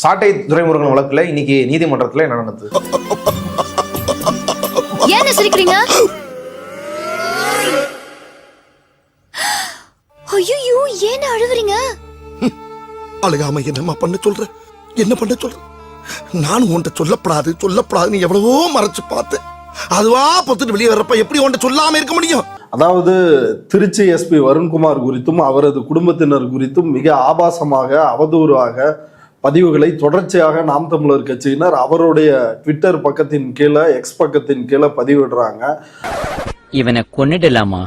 சாட்டை துரைமுருகன் வழக்குல இன்னைக்கு நீதிமன்றத்துல என்ன நடந்தது? ஏன் சிரிக்கிறீங்க? ஐயோ ஏன் அழுவுறீங்க? அழுகாம என்னம்மா பண்ண சொல்ற? என்ன பண்ண சொல்ற? நான் உன்கிட்ட சொல்லப்படாது சொல்லப்படாதுன்னு எவ்வளவோ மறைச்சு பார்த்தேன். அதுவா பொத்துட்டு வெளியே வர்றப்ப எப்படி உன்கிட்ட சொல்லாம இருக்க முடியும்? அதாவது திருச்சி எஸ்பி வருண்குமார் குறித்தும் அவரது குடும்பத்தினர் குறித்தும் மிக ஆபாசமாக அவதூறாக பதிவுகளை தொடர்ச்சியாக நாம் தமிழர் கட்சியினர் அவருடைய ட்விட்டர் பக்கத்தின் கீழே எக்ஸ் பக்கத்தின் கீழே பதிவிடுறாங்க. இவனை கொன்னிடலாமா?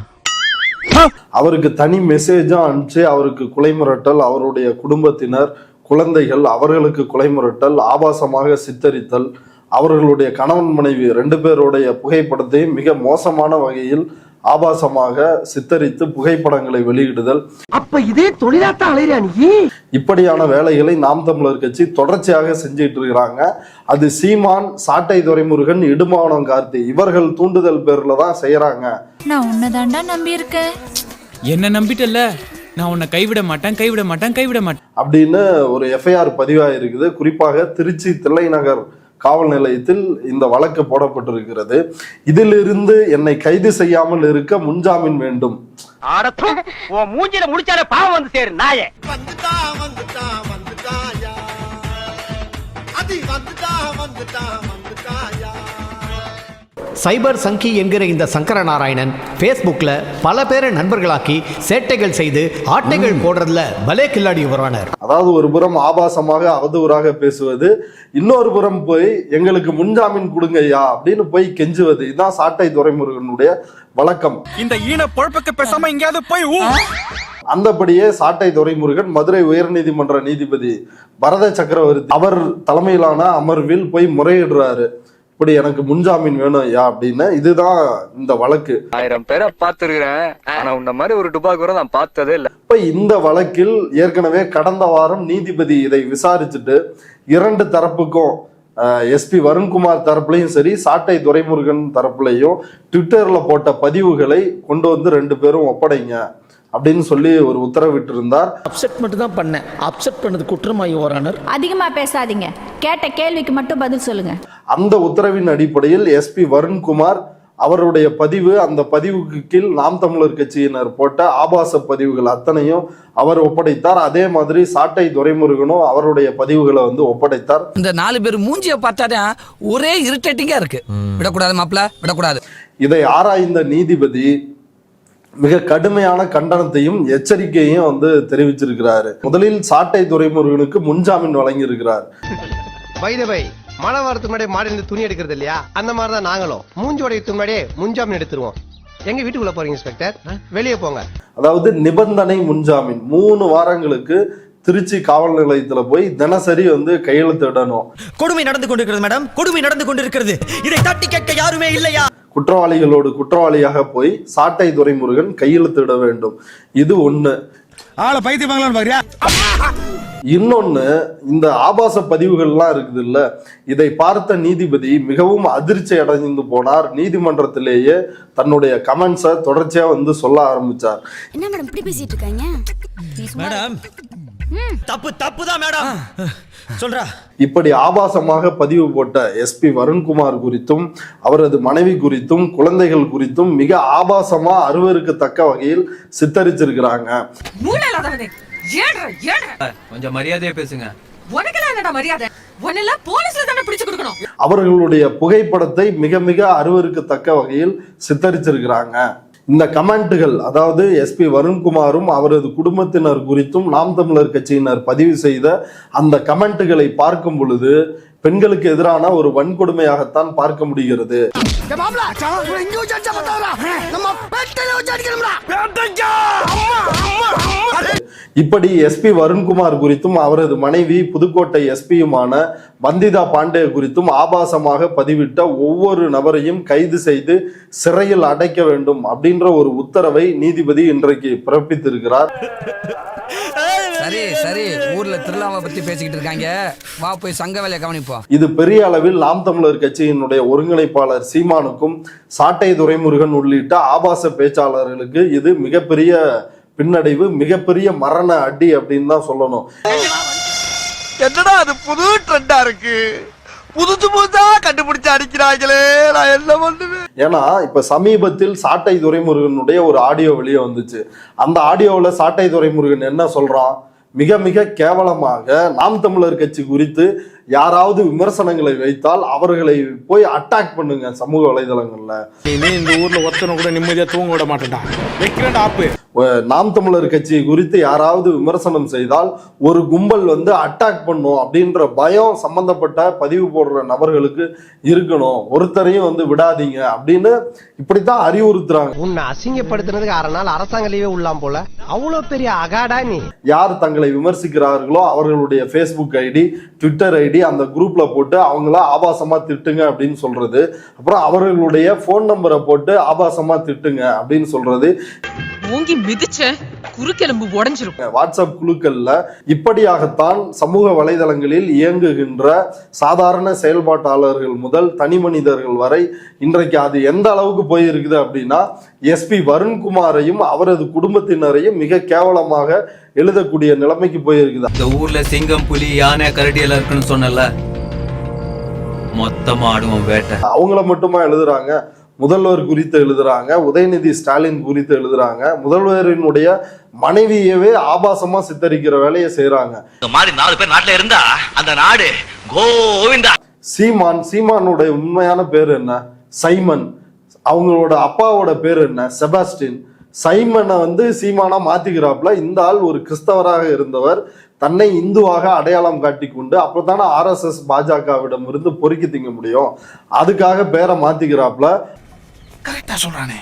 அவருக்கு தனி மெசேஜும் அனுப்பிச்சு அவருக்கு கொலை மிரட்டல் அவருடைய குடும்பத்தினர் குழந்தைகள் அவர்களுக்கு கொலை மிரட்டல் ஆபாசமாக சித்தரித்தல் அவர்களுடைய கணவன் மனைவி ரெண்டு பேருடைய புகைப்படத்தையும் மிக மோசமான வகையில் ஆபாசமாக சித்தரித்து புகைப்படங்களை வெளியிடுதல். அப்ப இதே தொழிலாத்தான் அலையிறியா நீ? இப்படியான வேலைகளை நாம் தமிழர் கட்சி தொடர்ச்சியாக செஞ்சிட்டு இருக்கிறாங்க. அது சீமான் சாட்டை துரைமுருகன் இடுமாவனம் கார்த்தி இவர்கள் தூண்டுதல் பேர்ல தான் செய்யறாங்க நான் உன்னதாண்டா நம்பி இருக்கேன் என்ன நம்பிட்டல்ல? நான் உன்னை கைவிட மாட்டேன் கைவிட மாட்டேன் கைவிட மாட்டேன். அப்படின்னு ஒரு எஃப்ஐஆர் பதிவாயிருக்குது. குறிப்பாக திருச்சி தில்லைநகர் காவல் நிலையத்தில் இந்த வழக்கு போடப்பட்டிருக்கிறது. இதிலிருந்து என்னை கைது செய்யாமல் இருக்க முன்ஜாமீன் வேண்டும். மூஞ்சில முடிச்சாலே பாவம் வந்து சேரு நாயே. வந்துட்டா வந்துட்டா வந்துட்டாயா? அதி வந்துட்டா வந்துட்டா வந்துட்டாயா சைபர் சங்கி என்கிற இந்த சங்கரநாராயணன் ஃபேஸ்புக்கில் பல பேரை நண்பர்களாக்கி சேட்டைகள் செய்து ஆட்டைகள் போடுறதுல பலே கில்லாடி வருவானார் அதாவது ஒரு புறம் ஆபாசமாக அவதூறாக பேசுவது இன்னொரு புறம் போய் எங்களுக்கு முன்ஜாமீன் கொடுங்கய்யா அப்படின்னு போய் கெஞ்சுவது. இதுதான் சாட்டை துரைமுருகனுடைய வழக்கம். இந்த ஈன பொழப்புக்கு பேசாம எங்கேயாவது போய் ஊ. அந்தபடியே சாட்டை துரைமுருகன் மதுரை உயர்நீதிமன்ற நீதிபதி பரத சக்கரவர்த்தி அவர் தலைமையிலான அமர்வில் போய் முறையிடுறாரு. இப்படி எனக்கு முன்ஜாமீன் வேணும் ஐயா அப்படின்னு இதுதான் இந்த வழக்கு. ஆயிரம் பேரை பார்த்திருக்கிறேன். ஆனா உன்ன மாதிரி ஒரு டுபாக்கு கூட நான் பார்த்ததே இல்ல. இப்ப இந்த வழக்கில் ஏற்கனவே கடந்த வாரம் நீதிபதி இதை விசாரிச்சுட்டு இரண்டு தரப்புக்கும் எஸ்பி வருண்குமார் தரப்புலையும் சரி சாட்டை துரைமுருகன் தரப்புலையும் ட்விட்டர்ல போட்ட பதிவுகளை கொண்டு வந்து ரெண்டு பேரும் ஒப்படைங்க. அப்படின்னு சொல்லி ஒரு உத்தரவிட்டு இருந்தார் அப்செட் மட்டும் தான் பண்ணேன். அப்செட் பண்ணது குற்றமாயி ஓரானர். அதிகமா பேசாதீங்க. கேட்ட கேள்விக்கு மட்டும் பதில் சொல்லுங்க. அந்த உத்தரவின் அடிப்படையில் எஸ்பி வருண்குமார் அவருடைய பதிவு அந்த பதிவுக்கு கீழ் நாம் தமிழர் கட்சியினர் போட்ட ஆபாச பதிவுகள் அத்தனையும் அவர் ஒப்படைத்தார். அதே மாதிரி சாட்டை துரைமுருகனும் அவருடைய பதிவுகளை வந்து ஒப்படைத்தார். இந்த நாலு பேர் மூஞ்சிய பார்த்தாதான் ஒரே இரிட்டேட்டிங்கா இருக்கு. விடக்கூடாது மாப்பிள விடக்கூடாது. இதை ஆராய்ந்த நீதிபதி மிக கடுமையான கண்டனத்தையும் எச்சரிக்கையும் வந்து தெரிவிச்சிருக்கிறாரு. முதலில் சாட்டை துரைமுருகனுக்கு முன்ஜாமீன் வழங்கியிருக்கிறார். வைதவை மழை வரதுக்கு முன்னாடி மாடி இருந்து துணி எடுக்கிறது இல்லையா? அந்த மாதிரி தான் நாங்களும். மூஞ்சி உடையத்துக்கு முன்னாடியே முன்ஜாமீன் எடுத்துருவோம். எங்க வீட்டுக்குள்ள போறீங்க இன்ஸ்பெக்டர் வெளியே போங்க. அதாவது நிபந்தனை முன்ஜாமீன். மூணு வாரங்களுக்கு திருச்சி காவல் நிலையத்துல போய் தினசரி வந்து கையெழுத்திடணும். கொடுமை நடந்து கொண்டிருக்கிறது மேடம் கொடுமை நடந்து கொண்டிருக்கிறது. இதை தட்டி கேட்க யாருமே இல்லையா? குற்றவாளிகளோடு குற்றவாளியாக போய் சாட்டை துரைமுருகன் கையெழுத்திட வேண்டும். இது ஒண்ணு. ஆளை பைத்தியமாங்களான்னு பாக்குறியா? இன்னொன்னு இந்த ஆபாச பதிவுகள்லாம் இருக்குது இல்ல இதை பார்த்த நீதிபதி மிகவும் அதிர்ச்சி அடைந்து போனார். நீதிமன்றத்திலேயே தன்னுடைய கமெண்ட்ஸை தொடர்ச்சியா வந்து சொல்ல ஆரம்பிச்சார். என்ன மேடம் இப்படி பேசிட்டு இருக்காங்க? மேடம் தப்பு தப்பு தான் மேடம். சொல்றா. இப்படி ஆபாசமாக பதிவு போட்ட எஸ்பி வருண்குமார் குறித்தும் அவரது மனைவி குறித்தும் குழந்தைகள் குறித்தும் மிக ஆபாசமா அருவருக்கத்தக்க வகையில் சித்தரிச்சிருக்கிறாங்க. கொஞ்சம் மரியாதையா பேசுங்க. அவர்களுடைய புகைப்படத்தை மிக மிக அருவருக்கத்தக்க வகையில் சித்தரிச்சிருக்கிறாங்க. இந்த கமெண்ட்டுகள் அதாவது எஸ்பி வருண்குமாரும் அவரது குடும்பத்தினர் குறித்தும் நாம் தமிழர் கட்சியினர் பதிவு செய்த அந்த கமெண்ட்டுகளை பார்க்கும் பொழுது பெண்களுக்கு எதிரான ஒரு வன்கொடுமையாகத்தான் பார்க்க முடிகிறது. இப்படி எஸ்பி வருண்குமார் குறித்தும் அவரது மனைவி புதுக்கோட்டை எஸ்பியுமான வந்திதா பாண்டே குறித்தும் ஆபாசமாக பதிவிட்ட ஒவ்வொரு நபரையும் கைது செய்து சிறையில் அடைக்க வேண்டும் அப்படின்ற ஒரு உத்தரவை நீதிபதி இன்றைக்கு பிறப்பித்திருக்கிறார். சரி சரி. ஊர்ல திருவிழாவை பத்தி பேசிக்கிட்டு இருக்காங்க. வா போய் சங்க வேலையை கவனிப்போம். இது பெரிய அளவில் நாம் தமிழர் கட்சியினுடைய ஒருங்கிணைப்பாளர் சீமானுக்கும் சாட்டை துரைமுருகன் உள்ளிட்ட ஆபாச பேச்சாளர்களுக்கு இது மிகப்பெரிய பின்னடைவு மிகப்பெரிய மரண அடி அப்படின்னு தான் சொல்லணும். என்னடா அது புது ட்ரெண்டா இருக்கு? புதுசு புதுசா கண்டுபிடிச்சு அடிக்கிறாங்களே நான் என்ன பண்ணுவேன்? ஏன்னா இப்ப சமீபத்தில் சாட்டை துரைமுருகனுடைய ஒரு ஆடியோ வெளியே வந்துச்சு. அந்த ஆடியோவுல சாட்டை துரைமுருகன் என்ன சொல்றான்? மிக மிக கேவலமாக நாம் தமிழர் கட்சி குறித்து யாராவது விமர்சனங்களை வைத்தால் அவர்களை போய் அட்டாக் பண்ணுங்க சமூக வலைதளங்கள்ல. இனி இந்த ஊர்ல ஒருத்தனை கூட நிம்மதியா தூங்க விட மாட்டேன்டா ஆப்பு. நாம் தமிழர் கட்சியை குறித்து யாராவது விமர்சனம் செய்தால் ஒரு கும்பல் வந்து அட்டாக் பண்ணும் அப்படின்ற பயம் சம்பந்தப்பட்ட பதிவு போடுற நபர்களுக்கு இருக்கணும். ஒருத்தரையும் வந்து விடாதீங்க அப்படின்னு இப்படித்தான் அறிவுறுத்துறாங்க. உன்னை அசிங்கப்படுத்துனதுக்கு அரை நாள் அரசாங்க லீவே உள்ளாம் போல. அவ்வளவு பெரிய அகாடா நீ யார் தங்களை விமர்சிக்கிறார்களோ அவர்களுடைய ஃபேஸ்புக் ஐடி ட்விட்டர் ஐடி அந்த குரூப்ல போட்டு அவங்கள ஆபாசமா திட்டுங்க அப்படின்னு சொல்றது. அப்புறம் அவர்களுடைய ஃபோன் நம்பரை போட்டு ஆபாசமா திட்டுங்க அப்படின்னு சொல்றது. ஓங்கி மிதிச்ச குறுக்கெலும்பு உடைஞ்சிரும் வாட்ஸ்அப் குழுக்கள்ல இப்படியாகத்தான் சமூக வலைதளங்களில் இயங்குகின்ற சாதாரண செயல்பாட்டாளர்கள் முதல் தனி மனிதர்கள் வரை இன்றைக்கு அது எந்த அளவுக்கு போயிருக்குது அப்படின்னா எஸ்பி வருண்குமாரையும் அவரது குடும்பத்தினரையும் மிக கேவலமாக எழுதக்கூடிய நிலைமைக்கு போயிருக்குது. இந்த ஊர்ல சிங்கம் புலி யானை கரடி எல்லாம் இருக்குன்னு சொன்னல. மொத்தமா ஆடுவோம் வேட்டை. அவங்கள மட்டுமா எழுதுறாங்க? முதல்வர் குறித்து எழுதுறாங்க உதயநிதி ஸ்டாலின் குறித்து எழுதுறாங்க முதல்வரினுடைய மனைவியவே ஆபாசமா சித்தரிக்கிற வேலையை செய்றாங்க. இந்த மாதிரி நாலு பேர் நாட்டுல இருந்தா அந்த நாடு கோவிந்தா. சீமான் சீமானுடைய உண்மையான பேர் என்ன? சைமன். அவங்களோட அப்பாவோட பேர் என்ன? செபாஸ்டின். சைமனை வந்து சீமானா மாத்திக்கிறாப்புல. இந்த ஆள் ஒரு கிறிஸ்தவராக இருந்தவர். தன்னை இந்துவாக அடையாளம் காட்டி கொண்டு அப்பதானே ஆர்எஸ்எஸ் பாஜகவிடம் இருந்து பொறுக்கி திங்க முடியும். அதுக்காக பேரை மாத்திக்கிறாப்புல. கரெக்டா சொல்றானே.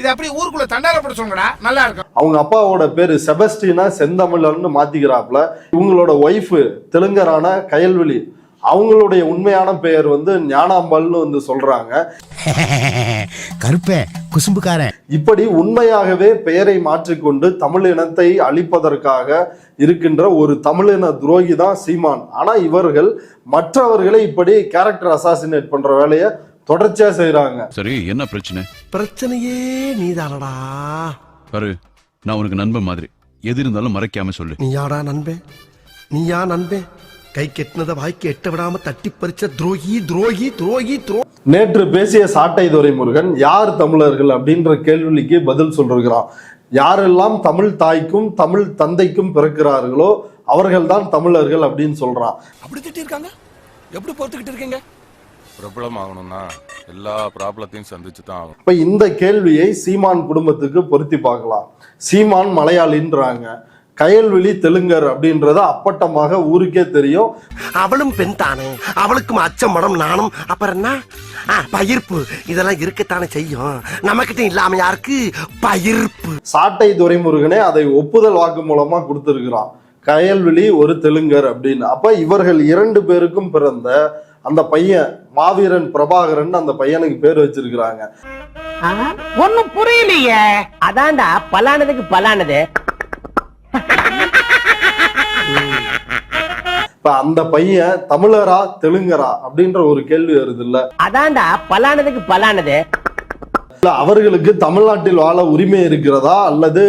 இது அப்படியே ஊருக்குள்ள தண்டாரப்பட சொல்லுங்கடா நல்லா இருக்கும். அவங்க அப்பாவோட பேரு செபஸ்டினா செந்தமிழன்னு மாத்திக்கிறாப்புல. இவங்களோட ஒய்ஃபு தெலுங்கரான கயல்விழி. அவங்களுடைய உண்மையான பெயர் வந்து ஞானாம்பாள்னு வந்து சொல்றாங்க. கருப்பே குசும்புக்காரன். இப்படி உண்மையாகவே பெயரை மாற்றிக்கொண்டு தமிழ் இனத்தை அழிப்பதற்காக இருக்கின்ற ஒரு தமிழின துரோகி தான் சீமான். ஆனா இவர்கள் மற்றவர்களை இப்படி கேரக்டர் அசாசினேட் பண்ற வேலையை தொடர்ச்சியா செய்றாங்க. சரி என்ன பிரச்சனை? பிரச்சனையே நீதானடா. பாரு நான் உனக்கு நண்பன் மாதிரி. எது இருந்தாலும் மறைக்காம சொல்லு. நீயாடா நண்பே? நீயா நண்பே? கை கெட்டினத வாய்க்கு எட்ட விடாம தட்டி பறிச்ச துரோகி துரோகி துரோகி துரோ நேற்று பேசிய சாட்டை துரைமுருகன் யார் தமிழர்கள் அப்படின்ற கேள்விக்கு பதில் சொல்லிருக்கிறான். யாரெல்லாம் தமிழ் தாய்க்கும் தமிழ் தந்தைக்கும் பிறக்கிறார்களோ அவர்கள்தான் தமிழர்கள் அப்படின்னு சொல்றான். அப்படி திட்டி இருக்காங்க எப்படி பொறுத்துக்கிட்டு இருக்கீங்க? பிரபலம் ஆகணும்னா எல்லா ப்ராப்ளத்தையும் சந்திச்சு தான் ஆகும் இப்ப இந்த கேள்வியை சீமான் குடும்பத்துக்கு பொருத்தி பார்க்கலாம். சீமான் மலையாளின்றாங்க. கயல்விழி தெலுங்கர் அப்படின்றத அப்பட்டமாக ஊருக்கே தெரியும். அவளும் பெண் தானே. அவளுக்கும் அச்சம் மடம் நானும் அப்புறம் என்ன? ஆ, பயிர்ப்பு. இதெல்லாம் இருக்கத்தானே செய்யும். நம்மகிட்ட இல்லாம யாருக்கு? பயிர்ப்பு. சாட்டை துரைமுருகனே அதை ஒப்புதல் வாக்கு மூலமா கொடுத்திருக்கிறான். கயல்விழி ஒரு தெலுங்கர் அப்படின்னு. அப்ப இவர்கள் இரண்டு பேருக்கும் பிறந்த அந்த பையன் மாவீரன் பிரபாகரன் அந்த பையனுக்கு பேர் வச்சிருக்கிறாங்க. ஒண்ணும் புரியலையே. அதான்டா பலானதுக்கு பலானது. இப்ப அந்த பையன் தமிழரா தெலுங்கரா அப்படின்ற ஒரு கேள்வி வருது இல்ல அதான்டா பலானதுக்கு பலானது. இல்ல அவர்களுக்கு தமிழ்நாட்டில் வாழ உரிமை இருக்கிறதா? அல்லது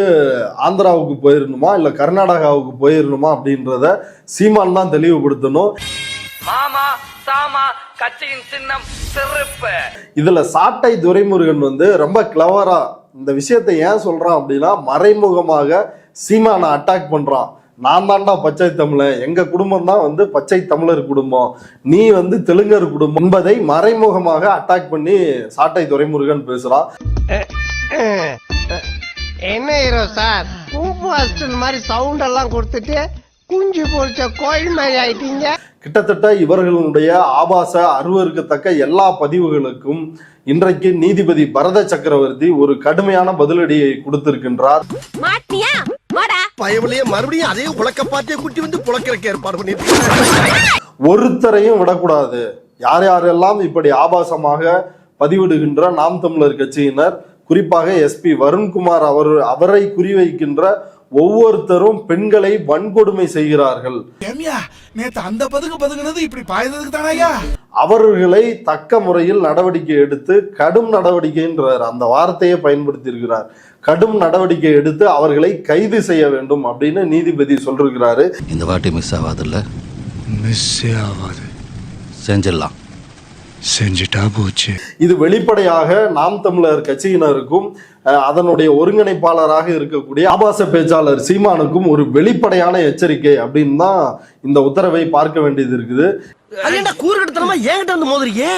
ஆந்திராவுக்கு போயிடணுமா இல்ல கர்நாடகாவுக்கு போயிடணுமா அப்படின்றத சீமான் தான் தெளிவுபடுத்தணும். மாமா சாமா கட்சியின் சின்னம் சிறப்பு இதுல சாட்டை துரைமுருகன் வந்து ரொம்ப கிளவரா இந்த விஷயத்தை ஏன் சொல்றான் அப்படின்னா மறைமுகமாக சீமானை அட்டாக் பண்றான். நான் தான்டா பச்சை தமிழன். எங்க குடும்பம் தான் வந்து பச்சை தமிழர் குடும்பம். நீ வந்து தெலுங்கர் குடும்பம் என்பதை மறைமுகமாக அட்டாக் பண்ணி சாட்டை துரைமுருகன் பேசுறான். என்ன ஹீரோ சார்? மாதிரி சவுண்ட் எல்லாம் கொடுத்துட்டு குஞ்சு பொறிச்ச கோயில் மாதிரி ஆயிட்டீங்க. கிட்டத்தட்ட இவர்களுடைய ஆபாச அருவருக்கத்தக்க எல்லா பதிவுகளுக்கும் இன்றைக்கு நீதிபதி பரத சக்கரவர்த்தி ஒரு கடுமையான பதிலடியை கொடுத்திருக்கின்றார். பயவிலேயே மறுபடியும் அதே புழக்க பாட்டியை கூட்டி வந்து புழக்கிறக்கு ஏற்பாடு பண்ணிட்டு ஒருத்தரையும் விடக்கூடாது. யார் யாரெல்லாம் இப்படி ஆபாசமாக பதிவிடுகின்ற நாம் தமிழர் கட்சியினர் குறிப்பாக எஸ்பி வருண்குமார் அவர் அவரை குறிவைக்கின்ற ஒவ்வொருத்தரும் பெண்களை வன்கொடுமை செய்கிறார்கள். நேத்து அந்த பதுங்க பதுங்கினது இப்படி பாய்ந்ததுக்கு தானயா அவர்களை தக்க முறையில் நடவடிக்கை எடுத்து கடும் நடவடிக்கைன்றார் அந்த வார்த்தையை பயன்படுத்தி இருக்கிறார் கடும் நடவடிக்கை எடுத்து அவர்களை கைது செய்ய வேண்டும் அப்படின்னு நீதிபதி சொல்லிருக்கிறாரு இந்த வாட்டி மிஸ் ஆகாதுல்ல மிஸ்ஸே ஆகாது செஞ்சிடலாம். செஞ்சுட்டா போச்சு. இது வெளிப்படையாக நாம் தமிழர் கட்சியினருக்கும் அதனுடைய ஒருங்கிணைப்பாளராக இருக்கக்கூடிய ஆபாச பேச்சாளர் சீமானுக்கும் ஒரு வெளிப்படையான எச்சரிக்கை அப்படின்னு தான் இந்த உத்தரவை பார்க்க வேண்டியது இருக்குது. கூறுகட்டத்தனமா என்கிட்ட வந்து மோதுறியே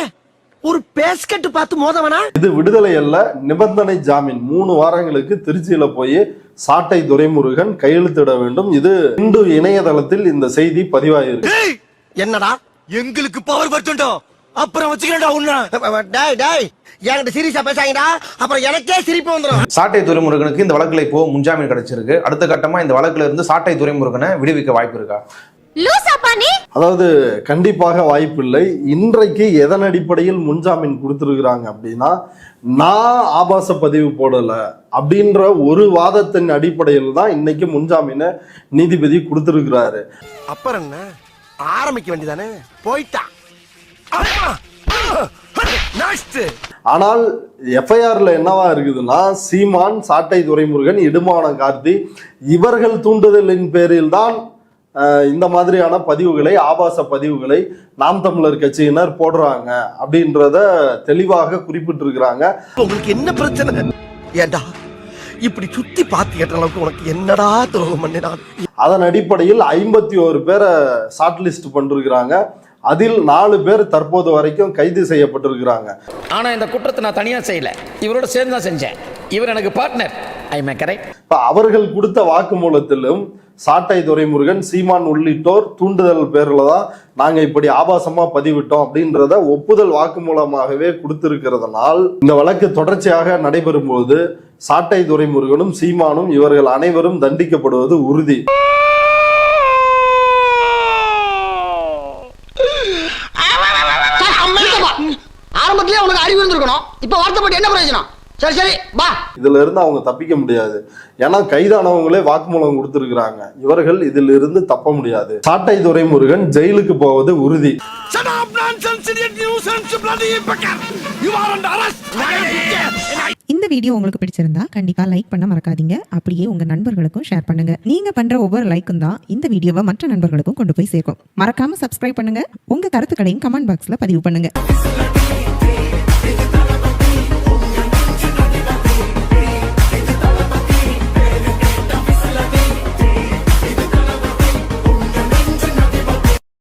ஒரு பேஸ்கெட் பார்த்து மோதவனா? இது விடுதலை அல்ல நிபந்தனை ஜாமீன். மூணு வாரங்களுக்கு திருச்சியில போய் சாட்டை துரைமுருகன் கையெழுத்திட வேண்டும். இது இந்து இணையதளத்தில் இந்த செய்தி பதிவாயிருக்கு. என்னடா? எங்களுக்கு பவர் பர்த்துண்டோ அப்புறம் வச்சுக்கிறேன்டா உன்ன. டேய் டேய் என்கிட்ட சீரியஸா பேசாங்கடா அப்புறம் எனக்கே சிரிப்பு வந்துடும் சாட்டை துரைமுருகனுக்கு இந்த வழக்குல இப்போ முன்ஜாமீன் கிடைச்சிருக்கு. அடுத்த கட்டமா இந்த வழக்குல இருந்து சாட்டை துரைமுருகனை விடுவிக்க வாய்ப்பு இருக்கா? அதாவது கண்டிப்பாக வாய்ப்பில்லை. இன்றைக்கு எதன் அடிப்படையில் முன்ஜாமீன் கொடுத்துருக்குறாங்க அப்படின்னா நான் ஆபாச பதிவு போடல அப்படின்ற ஒரு வாதத்தின் அடிப்படையில் தான் இன்னைக்கு முன்ஜாமீனை நீதிபதி கொடுத்துருக்கிறாரு. அப்புறம் என்ன? ஆரம்பிக்க வேண்டியதானே? போயிட்டா. ஆனால் எஃப்ஐஆர்ல என்னவா இருக்குதுன்னா சீமான் சாட்டை துரைமுருகன் இடுமான கார்த்தி இவர்கள் தூண்டுதலின் பேரில் தான் இந்த மாதிரியான பதிவுகளை ஆபாச பதிவுகளை நாம் தமிழர் கட்சியினர் போடுறாங்க அப்படின்றத தெளிவாக குறிப்பிட்டிருக்கிறாங்க. உங்களுக்கு என்ன பிரச்சனை? ஏண்டா? இப்படி சுத்தி பார்த்து கேட்ட அளவுக்கு உனக்கு என்னடா துரோகம் பண்ணினான்? அதன் அடிப்படையில் ஐம்பத்தி ஒரு பேரை ஷார்ட் லிஸ்ட் பண்ணிருக்கிறாங்க. அதில் நாலு பேர் தற்போது வரைக்கும் கைது செய்யப்பட்டிருக்கிறாங்க. ஆனா இந்த குற்றத்தை நான் தனியா செய்யல. இவரோட சேர்ந்து தான் செஞ்சேன். இவர் எனக்கு பார்ட்னர் ஐ மே கரெக்ட் இப்ப அவர்கள் கொடுத்த வாக்குமூலத்திலும் சாட்டை துரைமுருகன் சீமான் உள்ளிட்டோர் தூண்டுதல் பேர்ல தான் நாங்க இப்படி ஆபாசமா பதிவிட்டோம் அப்படின்றத ஒப்புதல் வாக்குமூலமாகவே கொடுத்திருக்கிறதுனால் இந்த வழக்கு தொடர்ச்சியாக நடைபெறும் போது சாட்டை துரைமுருகனும் சீமானும் இவர்கள் அனைவரும் தண்டிக்கப்படுவது உறுதி. இப்ப வருத்தப்பட்டு என்ன பிரயோஜனம்? சரி சரி பா இதுல இருந்து அவங்க தப்பிக்க முடியாது. ஏன்னா கைதானவங்களே வாக்குமூலம் கொடுத்திருக்கிறாங்க. இவர்கள் இதில் இருந்து தப்ப முடியாது. சாட்டை துரைமுருகன் ஜெயிலுக்கு போவது உறுதி. இந்த வீடியோ உங்களுக்கு பிடிச்சிருந்தா கண்டிப்பா லைக் பண்ண மறக்காதீங்க. அப்படியே உங்க நண்பர்களுக்கும் ஷேர் பண்ணுங்க. நீங்க பண்ற ஒவ்வொரு லைக்கும் தான் இந்த வீடியோவை மற்ற நண்பர்களுக்கும் கொண்டு போய் சேர்க்கும். மறக்காம சப்ஸ்கிரைப் பண்ணுங்க. உங்க கருத்துக்களையும் கமெண்ட் பாக்ஸ்ல பதிவு பண்ணுங்க.